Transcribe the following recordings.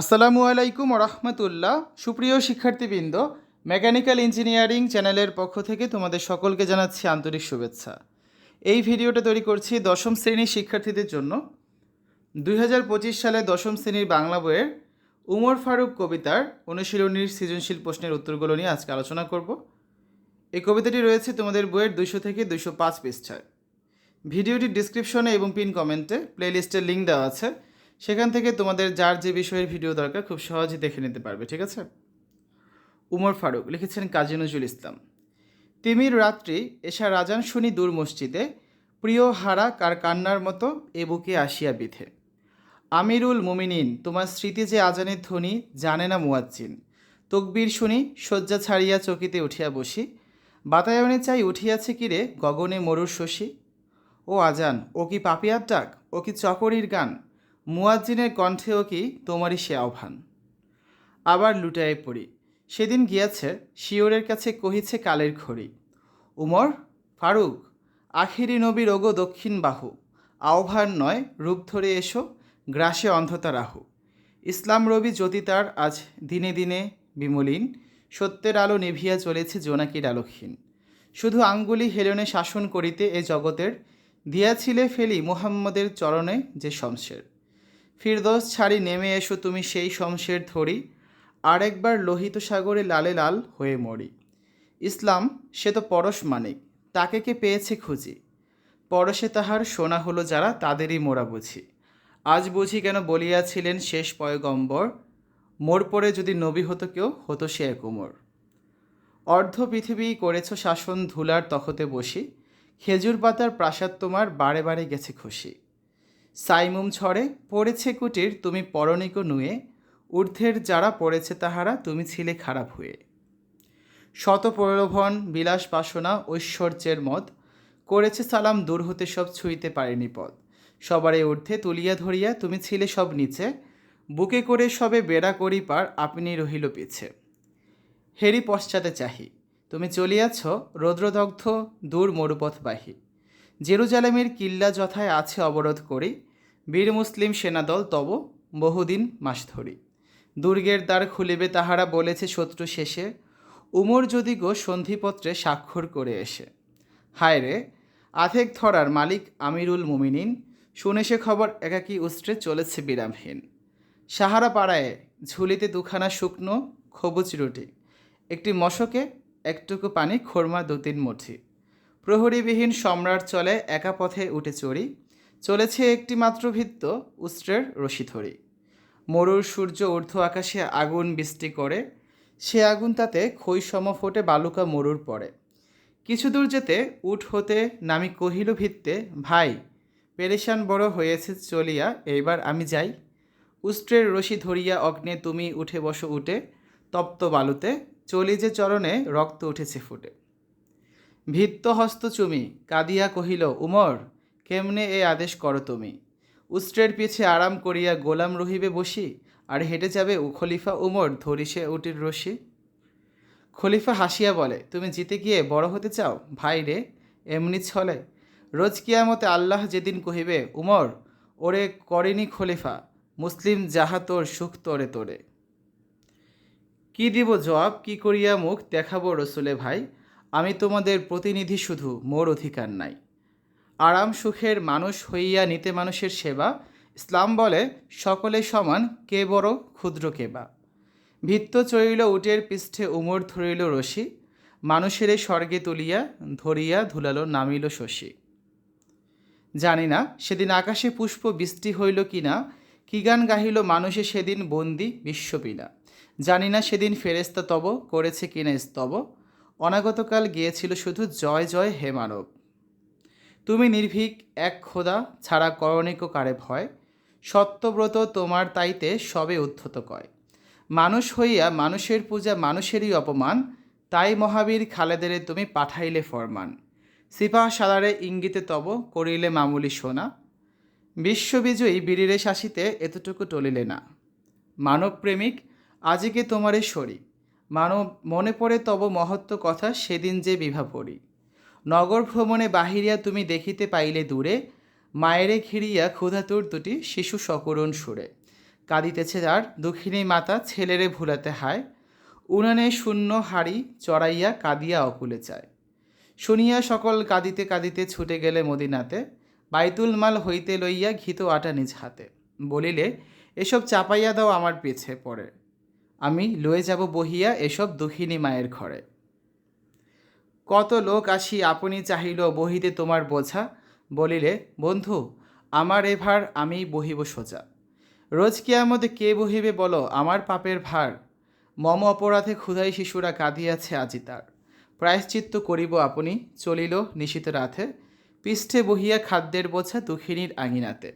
আসসালামু আলাইকুম রহমতুল্লাহ। সুপ্রিয় শিক্ষার্থীবৃন্দ, মেকানিক্যাল ইঞ্জিনিয়ারিং চ্যানেলের পক্ষ থেকে তোমাদের সকলকে জানাচ্ছি আন্তরিক শুভেচ্ছা। এই ভিডিওটা তৈরি করছি দশম শ্রেণির শিক্ষার্থীদের জন্য। দুই হাজার পঁচিশ সালে দশম শ্রেণির বাংলা বইয়ের উমর ফারুক কবিতার অনুশীলনীর সৃজনশীল প্রশ্নের উত্তরগুলো নিয়ে আজকে আলোচনা করব। এই কবিতাটি রয়েছে তোমাদের বইয়ের দুইশো থেকে দুইশো পাঁচ পৃষ্ঠায়। ভিডিওটির ডিসক্রিপশনে এবং পিন কমেন্টে প্লেলিস্টের লিঙ্ক দেওয়া আছে। সেখান থেকে তোমাদের যার যে বিষয়ের ভিডিও দরকার খুব সহজে দেখে নিতে পারবে, ঠিক আছে? উমর ফারুক লিখেছেন কাজী নজরুল ইসলাম। তিমির রাত্রি এসা রাজান শুনি দূর মসজিদে, প্রিয় হারা কার কান্নার মতো এ বুকে আসিয়া বিধে। আমিরুল মুমিনিন, তোমার স্মৃতি যে আজানের ধ্বনি, জানে না মুয়াজ্জিন। তকবীর শুনি, শয্যা ছাড়িয়া চকিতে উঠিয়া বসি। বাতায়নে চাই উঠিয়াছে কিরে গগনে মরুর শশী? ও আজান, ও কি পাপিয়ার ডাক ও কি চকরির গান? মুয়াজ্জিনের কণ্ঠেও কি তোমারই সে আহ্বান? আবার লুটায়ে পড়ি। সেদিন গিয়াছে, শিওরের কাছে কহিছে কালের খড়ি উমর, ফারুক, আখিরি নবীর ওগো দক্ষিণ বাহু। আহ্বান নয়, রূপ ধরে এসো, গ্রাসে অন্ধতা রাহু। ইসলাম রবি জ্যোতি তার আজ দিনে দিনে বিমলিন। সত্যের আলো নিভিয়া চলেছে জোনাকির আলোকহীন। শুধু আঙ্গুলি হেলনে শাসন করিতে এ জগতের, দিয়াছিলে ফেলি মুহাম্মদের চরণে যে শমশের। ফিরদোস ছাড়ি নেমে এসো তুমি সেই শমশের ধরি, আরেকবার লোহিত সাগরে লালে লাল হয়ে মরি। ইসলাম, সে তো পরশ মানিক, তাকে কে পেয়েছে খুঁজি? পরশে তাহার সোনা হলো যারা তাদেরই মোরা বুঝি। আজ বুঝি কেন বলিয়াছিলেন শেষ পয়গম্বর, মোর পরে যদি নবী হতো কেউ, হতো সে এক উমর। অর্ধ পৃথিবী করেছ শাসন ধুলার তখতে বসি, খেজুর পাতার প্রাসাদ তোমার বারে বারে গেছে খুশি। সাইমুম ছড়ে, পড়েছে কুটির, তুমি পরনিক নুয়ে। ঊর্ধ্বের যারা পড়েছে তাহারা, তুমি ছিলে খারাপ হয়ে। শত প্রলোভন বিলাস বাসনা, ঐশ্বর্যের মত। করেছে সালাম, দূর হতে সব ছুঁইতে পারেনি পদ সবারে ঊর্ধ্বে তুলিয়া ধরিয়া, তুমি ছিলে সব নিচে। বুকে করে সবে বেড়া করি পার, আপনি রহিল পিছে। হেরি পশ্চাতে চাহি, তুমি চলিয়াছ, রৌদ্রদগ্ধ, দূর মরুপথবাহী। জেরুজালেমের কিল্লা যথায় আছে অবরোধ করি বীর মুসলিম সেনাদল তব বহুদিন মাস ধরি। দুর্গের দ্বার খুলিবে তাহারা বলেছে শত্রু শেষে। উমর যদি গো সন্ধিপত্রে স্বাক্ষর করে এসে। হায় রে, আধেক ধরার মালিক আমিরুল মুমিনিন, শুনে সে খবর একাকী উস্ত্রে চলেছে বিরামহীন। সাহারা পাড়ায় ঝুলিতে দুখানা শুকনো খবুচ রুটি, একটি মশকে, একটুকু পানি, খোরমা দু তিন মুঠি। প্রহরীবিহীন সম্রাট চলে একা পথে উঠে চড়ি। চলেছে একটি মাত্র ভিত্ত উস্ত্রের রশি ধরি মরুর সূর্য ঊর্ধ্ব আকাশে আগুন বৃষ্টি করে, সে আগুন তাতে খৈসম ফোটে, বালুকা মরুর পরে কিছু দূর যেতে উঠ হতে নামি কহিল ভিত্তে ভাই, পেরেশান বড় হয়েছে চলিয়া, এইবার আমি যাই। উষ্ট্রের রশি ধরিয়া অগ্নে তুমি উঠে বসো উঠে তপ্ত বালুতে, চলি যে চরণে রক্ত উঠেছে ফুটে। ভিত্ত হস্ত চুমি, কাঁদিয়া কহিল, উমর কেমনে এ আদেশ করো তুমি? উষ্ট্রের পিছে আরাম করিয়া গোলাম রহিবে বসি, আর হেঁটে যাবে উ খলিফা উমর ধরিসে উটির রশি? খলিফা হাসিয়া বলে, তুমি জিতে গিয়ে বড় হতে চাও? ভাই রে, এমনি ছলে। রোজ কিয়ামতে আল্লাহ যেদিন কহিবে, উমর, ওরে করেনি খলিফা, মুসলিম যাহা তোর সুখ তোরে তোরে। কি দিব জবাব, কি করিয়া মুখ দেখাবো রসুলে ভাই? আমি তোমাদের প্রতিনিধি শুধু, মোর অধিকার নাই। আরাম সুখের মানুষ হইয়া নিতে মানুষের সেবা। ইসলাম বলে, সকলে সমান, কে বড়, ক্ষুদ্র কে বা। ভিত্ত চড়িল উটের পৃষ্ঠে, উমর ধরিল রশি। মানুষের স্বর্গে তুলিয়া, ধরিয়া ধুলালো, নামিল শশী। জানি না, সেদিন আকাশে পুষ্প বৃষ্টি হইল কি না, কি গান গাহিল মানুষে সেদিন বন্দি বিশ্বপিনা জানি না সেদিন ফেরেস্তা তব করেছে কিনা স্তব। অনাগতকাল গিয়েছিল শুধু জয় জয় হে মানব। তুমি নির্ভীক এক খোদা ছাড়া করণিক কারে ভয়। সত্যব্রত তোমার তাইতে সবে উদ্ধত কয়। মানুষ হইয়া মানুষের পূজা মানুষেরই অপমান, তাই মহাবীর খালেদেরে তুমি পাঠাইলে ফরমান। সিপাহ সালারে ইঙ্গিতে তব করিলে মামুলি সোনা। বিশ্ববিজয়ী বীরিরে শাসিতে এতটুকু টলিলে না। মানবপ্রেমিক আজিকে তোমারে সরি। মানব মনে পড়ে তব মহত্ব কথা সেদিন যে বিভা পড়ি। নগর ভ্রমণে বাহিরিয়া তুমি দেখিতে পাইলে দূরে, মায়েরে ঘিরিয়া ক্ষুধাতুর দুটি শিশু সকরুণ সুরে। কাঁদিতেছে আর দুঃখিনী মাতা ছেলেরে ভুলাতে হায়। উনানে শূন্য হাড়ি চড়াইয়া কাঁদিয়া অকুলে চায়। শুনিয়া সকল কাঁদিতে কাঁদিতে ছুটে গেলে মদিনাতে, বাইতুল মাল হইতে লইয়া ঘিত আটা নিজ হাতে। বলিলে, এসব চাপাইয়া দাও আমার পিছে পড়ে। আমি লয়ে যাব বহিয়া এসব দুঃখিনী মায়ের ঘরে। কত লোক আসি আপনি চাহিল বহিতে তোমার বোঝা? বলিলে, বন্ধু, আমার এ ভার আমি বহিব সোজা। রোজ কিয়ামতে কে বহিবে বলো, আমার পাপের ভার। মম অপরাধে ক্ষুধাই শিশুরা কাঁদিয়াছে আজি তার। প্রায়শ্চিত্ত করিব আপনি, চলিল নিশিত রাতে। পৃষ্ঠে বহিয়া খাদ্যের বোঝা দুঃখিনীর আঙিনাতে।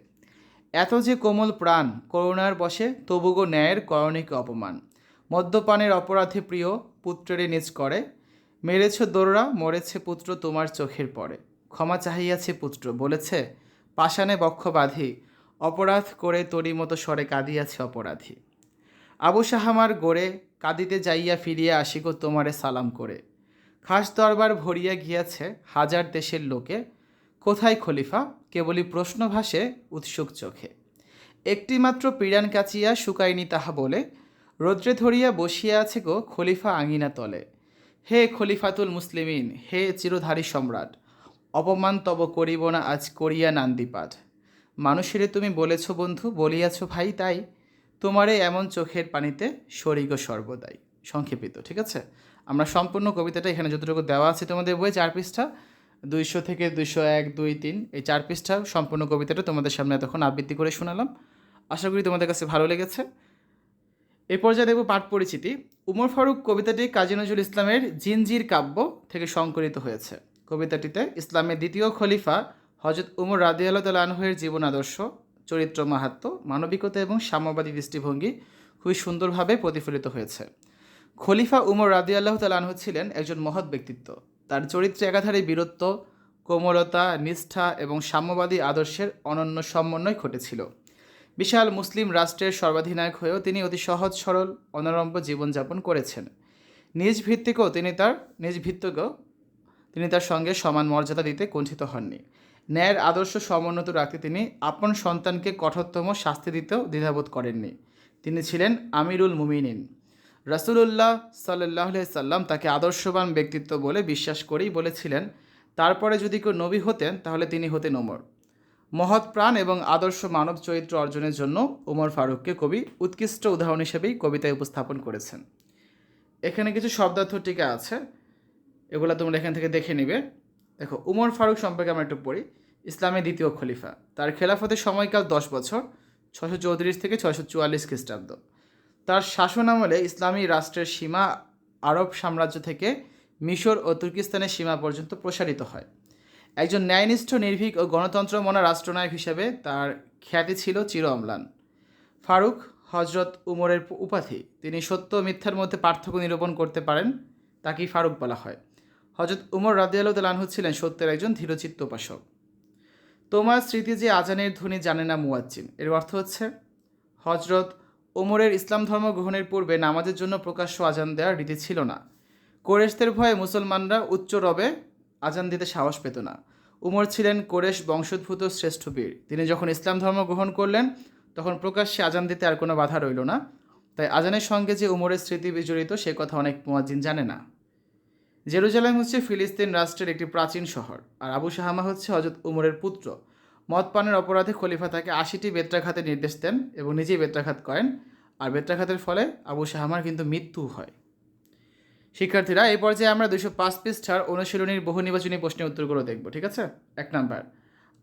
এত যে কোমল প্রাণ, করুণার বসে তবুগো ন্যায়ের করণিক অপমান। মদ্যপানের অপরাধে প্রিয় পুত্রেরে নিজ করে। মেরেছ দোররা, মরেছে পুত্র তোমার চোখের পরে। ক্ষমা চাহিয়াছে পুত্র, বলেছে, পাষাণে বক্ষ বাঁধি, অপরাধ করে তরি মতো স্বরে কাঁদিয়াছে অপরাধী। আবু সাহামার গড়ে কাঁদিতে যাইয়া ফিরিয়া আসিক তোমারে সালাম করে। খাস দরবার ভরিয়া গিয়াছে হাজার দেশের লোকে। কোথায় খলিফা? কেবলই প্রশ্ন ভাসে উৎসুক চোখে। একটিমাত্র পিড়ান কাচিয়া শুকায়নি তাহা বলে। রৌদ্রে ধরিয়া বসিয়া আছে গো খলিফা আঙিনা তলে। হে খলিফাতুল মুসলিমিন, হে চিরধারী সম্রাট, অপমান তব করিব না আজ করিয়া নান্দিপাঠ মানুষেরে তুমি বলেছ বন্ধু, বলিয়াছ ভাই, তাই তোমারে এমন চোখের পানিতে সরিগ সর্বদাই। সংক্ষেপিত, ঠিক আছে? আমরা সম্পূর্ণ কবিতাটা এখানে যতটুকু দেওয়া আছে তোমাদের বই চার পৃষ্ঠা, দুইশো থেকে দুইশো এক, দুই, তিন, এই চার পৃষ্ঠা সম্পূর্ণ কবিতাটা তোমাদের সামনে এতক্ষণ আবৃত্তি করে শোনালাম। আশা করি তোমাদের কাছে ভালো লেগেছে। এ পর্যায়ে দেখব পাঠ পরিচিতি। উমর ফারুক কবিতাটি কাজী নজরুল ইসলামের জিনজির কাব্য থেকে সংকলিত হয়েছে। কবিতাটিতে ইসলামের দ্বিতীয় খলিফা হজরত উমর রাদিয়াল্লাহ আনহের জীবন আদর্শ, চরিত্র মাহাত্ম, মানবিকতা এবং সাম্যবাদী দৃষ্টিভঙ্গি খুবই সুন্দরভাবে প্রতিফলিত হয়েছে। খলিফা উমর রাদি আল্লাহ তালাহ ছিলেন একজন মহৎ ব্যক্তিত্ব। তার চরিত্রে একাধারে বীরত্ব, কোমলতা, নিষ্ঠা এবং সাম্যবাদী আদর্শের অনন্য সমন্বয় ঘটেছিল। বিশাল মুসলিম রাষ্ট্রের সর্বাধিনায়ক হয়েও তিনি অতি সহজ, সরল, অনারম্ভ জীবনযাপন করেছেন। নিজ ভিত্তিকেও তিনি তার, নিজ ভিত্তিকেও তিনি তার সঙ্গে সমান মর্যাদা দিতে কুণ্ঠিত হননি। ন্যায়ের আদর্শ সমুন্নত রাখতে তিনি আপন সন্তানকে কঠোরতম শাস্তি দিতেও দ্বিধাবোধ করেননি। তিনি ছিলেন আমিরুল মুমিনিন। রাসুলুল্লাহ সাল্লাহ সাল্লাম তাকে আদর্শবান ব্যক্তিত্ব বলে বিশ্বাস করেই বলেছিলেন, তারপরে যদি কেউ নবী হতেন, তাহলে তিনি হতেন ওমর। মহৎ প্রাণ এবং আদর্শ মানব চরিত্র অর্জনের জন্য ওমর ফারুককে কবি উৎকৃষ্ট উদাহরণ হিসেবেই কবিতায় উপস্থাপন করেছেন। এখানে কিছু শব্দার্থ টিকা আছে, এগুলো তোমরা এখান থেকে দেখে নিবে। দেখো, উমর ফারুক সম্পর্কে আমরা একটু পড়ি। ইসলামের দ্বিতীয় খলিফা। তার খেলাফতের সময়কাল দশ বছর ছশো চৌত্রিশ থেকে ছশো চুয়াল্লিশ খ্রিস্টাব্দ। তার শাসন আমলে ইসলামী রাষ্ট্রের সীমা আরব সাম্রাজ্য থেকে মিশর ও তুর্কিস্তানের সীমা পর্যন্ত প্রসারিত হয়। একজন ন্যায়নিষ্ঠ, নির্ভীক ও গণতন্ত্র মনা রাষ্ট্রনায়ক হিসেবে তার খ্যাতি ছিল চির অম্লান। ফারুক হজরত উমরের উপাধি। তিনি সত্য মিথ্যার মধ্যে পার্থক্য নিরূপণ করতে পারেন, তাকেই ফারুক বলা হয়। হজরত উমর রাদিয়াল্লাহ তালানহু ছিলেন সত্যের একজন ধীরচিত্ত উপাসক। তোমার স্মৃতি যে আজানের ধ্বনি জানে না মুয়াজ্জিন, এর অর্থ হচ্ছে হজরত ওমরের ইসলাম ধর্ম গ্রহণের পূর্বে নামাজের জন্য প্রকাশ্য আজান দেওয়ার রীতি ছিল না। কোরেশদের ভয়ে মুসলমানরা উচ্চ রবে আজান দিতে সাহস পেত না। উমর ছিলেন কোরেশ বংশোদ্ভূত শ্রেষ্ঠ বীর। তিনি যখন ইসলাম ধর্ম গ্রহণ করলেন, তখন প্রকাশ্যে আজান দিতে আর কোনো বাধা রইল না। তাই আজানের সঙ্গে যে উমরের স্মৃতি বিজড়িত, সে কথা অনেক মুয়াজ্জিন জানে না। জেরুজালেম হচ্ছে ফিলিস্তিন রাষ্ট্রের একটি প্রাচীন শহর, আর আবু শাহামা হচ্ছে হজরত উমরের পুত্র। মদ পানের অপরাধে খলিফা তাকে আশিটি বেত্রাঘাতের নির্দেশ দেন এবং নিজেই বেত্রাঘাত করেন। আর বেত্রাঘাতের ফলে আবু শাহামার কিন্তু মৃত্যু হয়। শিক্ষার্থীরা, এই পর্যায়ে আমরা দুশো পাঁচ পৃষ্ঠার অনুশীলনীর বহু নির্বাচনী প্রশ্নের উত্তরগুলো দেখব, ঠিক আছে? এক নাম্বার,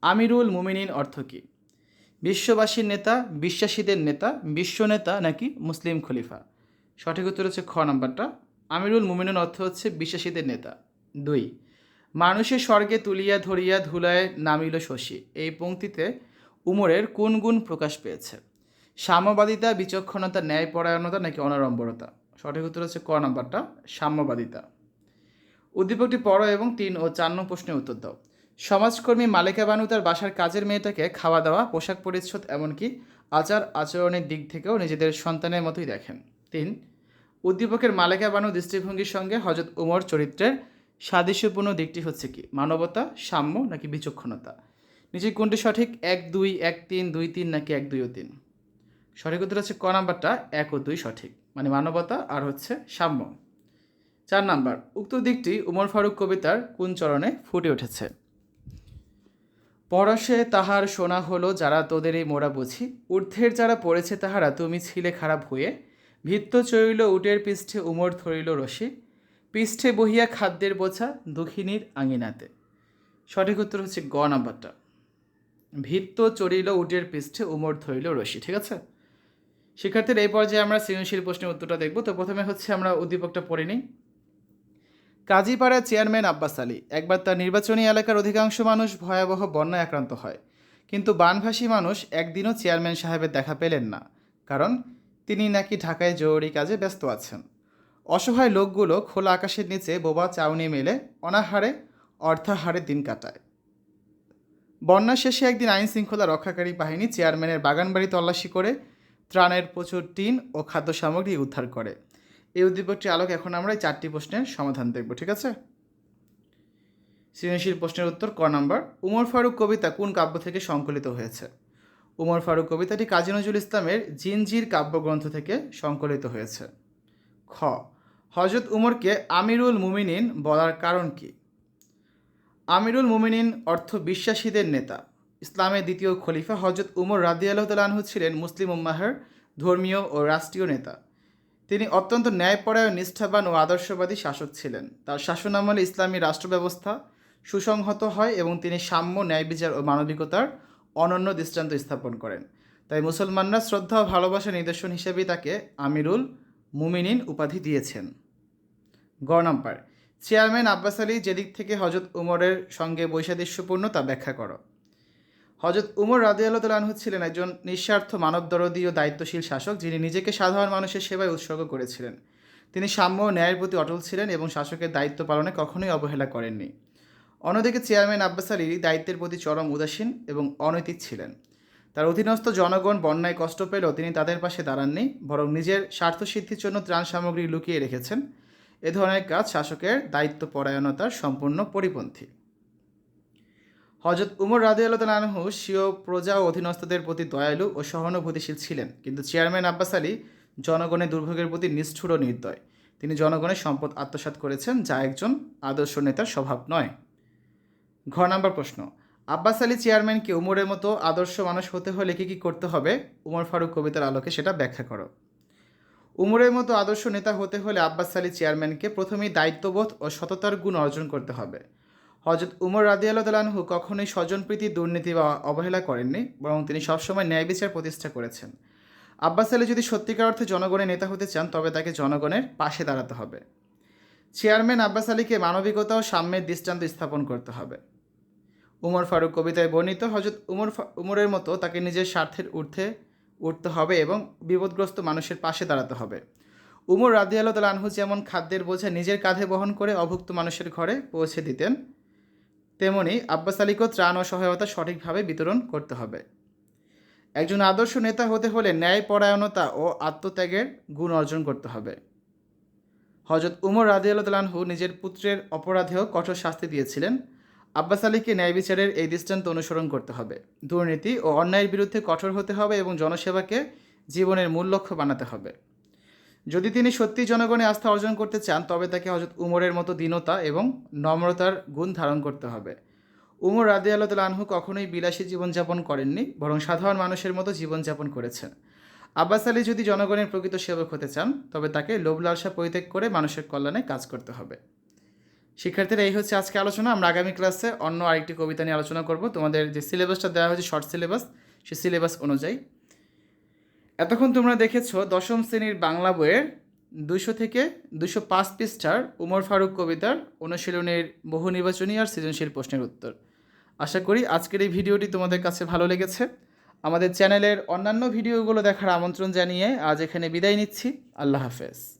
আমিরুল মুমিনিন অর্থ কী? বিশ্ববাসীর নেতা, বিশ্বাসীদের নেতা, বিশ্ব নেতা নাকি মুসলিম খলিফা? সঠিক উত্তর হচ্ছে খ নাম্বারটা। আমিরুল মুমিনুন অর্থ হচ্ছে বিশ্বাসীদের নেতা। দুই, মানুষের স্বর্গে তুলিয়া ধরিয়া ধুলায় নামিল শশী। এই পংক্তিতে উমরের কোন গুণ প্রকাশ পেয়েছে? সাম্যবাদিতা, বিচক্ষণতা, ন্যায়পরায়ণতা নাকি অনারম্বরতা সঠিক উত্তর হচ্ছে ক নাম্বারটা, সাম্যবাদিতা। উদ্দীপকটি পড়ো এবং তিন ও চার নং প্রশ্নের উত্তর দাও। সমাজকর্মী মালিকা বানু তার বাসার কাজের মেয়েটাকে খাওয়া দাওয়া, পোশাক পরিচ্ছদ, এমনকি আচার আচরণের দিক থেকেও নিজেদের সন্তানের মতোই দেখেন। তিন, উদ্দীপকের মালিকা বানু দৃষ্টিভঙ্গির সঙ্গে হজরত উমর চরিত্রের সাদৃশ্যপূর্ণ দিকটি হচ্ছে কি? মানবতা, সাম্য নাকি বিচক্ষণতা? নিচে কোনটি সঠিক? এক, দুই, এক, তিন, দুই, তিন নাকি এক, দুই ও তিন? সঠিক উত্তর হচ্ছে ক নাম্বারটা, এক ও দুই সঠিক। মানে মানবতা আর হচ্ছে সাম্য। চার নাম্বার, উক্ত দিকটি উমর ফারুক কবিতার কোন চরণে ফুটে উঠেছে? পরশে তাহার শোনা হলো যারা তোদের এই মোরা বুঝি, ঊর্ধ্বের যারা পড়েছে তাহারা তুমি ছিলে খারাপ হয়ে, ভিত্ত চরিল উটের পৃষ্ঠে উমর ধরিল রশি, পৃষ্ঠে বহিয়া খাদ্যের বোঝা দুঃখিনীর আঙিনাতে। সঠিক উত্তর হচ্ছে গ নাম্বারটা। ভিত্ত চড়িল উটের পৃষ্ঠে উমর ধরিল রশি, ঠিক আছে? শিক্ষার্থীর এই পর্যায়ে আমরা সৃজনশীল প্রশ্নের উত্তরটা দেখব। তো প্রথমে হচ্ছে আমরা উদ্দীপকটা পড়ে নিই। কাজীপাড়ার চেয়ারম্যান আব্বাস আলী, একবার তার নির্বাচনী এলাকার অধিকাংশ মানুষ ভয়াবহ বন্যায় আক্রান্ত হয়। কিন্তু বানভাসী মানুষ একদিনও চেয়ারম্যান সাহেবের দেখা পেলেন না, কারণ তিনি নাকি ঢাকায় জরুরি কাজে ব্যস্ত আছেন। অসহায় লোকগুলো খোলা আকাশের নিচে বোবা চাউনি মেলে অনাহারে অর্থাহারে দিন কাটায়। বন্যা শেষে একদিন আইন শৃঙ্খলা রক্ষাকারী বাহিনী চেয়ারম্যানের বাগানবাড়ি তল্লাশি করে ত্রাণের প্রচুর টিন ও খাদ্য সামগ্রী উদ্ধার করে। এই উদ্দীপকটির আলোকে এখন আমরা চারটি প্রশ্নের সমাধান দেখব, ঠিক আছে? সৃজনশীল প্রশ্নের উত্তর ক নাম্বার। উমর ফারুক কবিতা কোন কাব্য থেকে সংকলিত হয়েছে? উমর ফারুক কবিতাটি কাজী নজরুল ইসলামের জিনজির কাব্যগ্রন্থ থেকে সংকলিত হয়েছে। খ হজরত উমরকে আমিরুল মুমিনিন বলার কারণ কি? আমিরুল মুমিনিন অর্থ বিশ্বাসীদের নেতা। ইসলামের দ্বিতীয় খলিফা হজরত উমর রাদি তালাহু ছিলেন মুসলিম উম্মাহের ধর্মীয় ও রাষ্ট্রীয় নেতা। তিনি অত্যন্ত ন্যায়পরায়ণ, নিষ্ঠাবান ও আদর্শবাদী শাসক ছিলেন। তার শাসনামলে ইসলামী রাষ্ট্র ব্যবস্থা সুসংহত হয় এবং তিনি সাম্য ন্যায় বিচার ও মানবিকতার অনন্য দৃষ্টান্ত স্থাপন করেন। তাই মুসলমানরা শ্রদ্ধা ও ভালোবাসার নিদর্শন হিসেবেই তাকে আমিরুল মুমিনিন উপাধি দিয়েছেন। গ নাম্বার, চেয়ারম্যান আব্বাস আলী যেদিক থেকে হজরত উমরের সঙ্গে বৈসাদৃশ্যপূর্ণ তা ব্যাখ্যা করো। হজরত উমর রাজি আল্লাহ ছিলেন একজন নিঃস্বার্থ মানবদরদী ও দায়িত্বশীল শাসক, যিনি নিজেকে সাধারণ মানুষের সেবায় উৎসর্গ করেছিলেন। তিনি সাম্য ও ন্যায়ের প্রতি অটল ছিলেন এবং শাসকের দায়িত্ব পালনে কখনোই অবহেলা করেননি। অন্যদিকে চেয়ারম্যান আব্বাস আলী দায়িত্বের প্রতি চরম উদাসীন এবং অনৈতিক ছিলেন। তার অধীনস্থ জনগণ বন্যায় কষ্ট পেলেও তিনি তাদের পাশে দাঁড়াননি, বরং নিজের স্বার্থসিদ্ধির জন্য ত্রাণ সামগ্রী লুকিয়ে রেখেছেন। এ ধরনের কাজ শাসকের দায়িত্ব পরায়ণতার সম্পূর্ণ পরিপন্থী। হজরত উমর রাজি আল্লাহু স্বীয় প্রজা ও অধীনস্থদের প্রতি দয়ালু ও সহানুভূতিশীল ছিলেন। কিন্তু চেয়ারম্যান আব্বাস আলী জনগণের দুর্ভোগের প্রতি নিষ্ঠুর ও নির্দয়। তিনি জনগণের সম্পদ আত্মসাৎ করেছেন, যা একজন আদর্শ নেতার স্বভাব নয়। ঘ নাম্বার প্রশ্ন, আব্বাস আলী চেয়ারম্যানকে উমরের মতো আদর্শ মানুষ হতে হলে কী কী করতে হবে? উমর ফারুক কবিতার আলোকে সেটা ব্যাখ্যা করো। উমরের মতো আদর্শ নেতা হতে হলে আব্বাস আলী চেয়ারম্যানকে প্রথমেই দায়িত্ববোধ ও সততার গুণ অর্জন করতে হবে। হজরত উমর রাদি আল্লাহু কখনোই স্বজনপ্রীতি দুর্নীতি বা অবহেলা করেননি, বরং তিনি সবসময় ন্যায় বিচার প্রতিষ্ঠা করেছেন। আব্বাস আলী যদি সত্যিকার অর্থে জনগণের নেতা হতে চান, তবে তাকে জনগণের পাশে দাঁড়াতে হবে। চেয়ারম্যান আব্বাস আলীকে মানবিকতা ও সাম্যের দৃষ্টান্ত স্থাপন করতে হবে। উমর ফারুক কবিতায় বর্ণিত হজরত উমর উমরের মতো তাকে নিজের স্বার্থের ঊর্ধ্বে উঠতে হবে এবং বিপদগ্রস্ত মানুষের পাশে দাঁড়াতে হবে। উমর রাদি আল্লাহ আনহু যেমন খাদ্যের বোঝা নিজের কাঁধে বহন করে অভুক্ত মানুষের ঘরে পৌঁছে দিতেন তেমনি আব্বাস আলীকেও ত্রাণ ও সহায়তা সঠিকভাবে বিতরণ করতে হবে। একজন আদর্শ নেতা হতে হলে ন্যায় পরায়ণতা ও আত্মত্যাগের গুণ অর্জন করতে হবে। হজরত উমর রাজি আল্লাহু নিজের পুত্রের অপরাধেও কঠোর শাস্তি দিয়েছিলেন। আব্বাস আলীকে ন্যায় বিচারের এই দৃষ্টান্ত অনুসরণ করতে হবে। দুর্নীতি ও অন্যায়ের বিরুদ্ধে কঠোর হতে হবে এবং জনসেবাকে জীবনের মূল লক্ষ্য বানাতে হবে। যদি তিনি সত্যি জনগণে আস্থা অর্জন করতে চান, তবে তাকে হজরত উমরের মতো দীনতা এবং নম্রতার গুণ ধারণ করতে হবে। উমর রাদি আল্লাহ আনহু কখনোই বিলাসী জীবনযাপন করেননি, বরং সাধারণ মানুষের মতো জীবনযাপন করেছেন। আব্বাস আলী যদি জনগণের প্রকৃত সেবক হতে চান, তবে তাকে লোভ লালসা পরিত্যাগ করে মানুষের কল্যাণে কাজ করতে হবে। শিক্ষার্থীরা, এই হচ্ছে আজকে আলোচনা। আমরা আগামী ক্লাসে অন্য আরেকটি কবিতা নিয়ে আলোচনা করব। তোমাদের যে সিলেবাসটা দেওয়া হয়েছে শর্ট সিলেবাস সে সিলেবাস অনুযায়ী। এতক্ষণ তোমরা দেখেছ দশম শ্রেণির বাংলা বইয়ের দুশো থেকে দুশো পাঁচ পৃষ্ঠার উমর ফারুক কবিতার অনুশীলনের বহু নির্বাচনী আর সৃজনশীল প্রশ্নের উত্তর। আশা করি আজকের এই ভিডিওটি তোমাদের কাছে ভালো লেগেছে। আমাদের চ্যানেলের অন্যান্য ভিডিওগুলো দেখার আমন্ত্রণ জানিয়ে আজ এখানে বিদায় নিচ্ছি। আল্লাহ হাফেজ।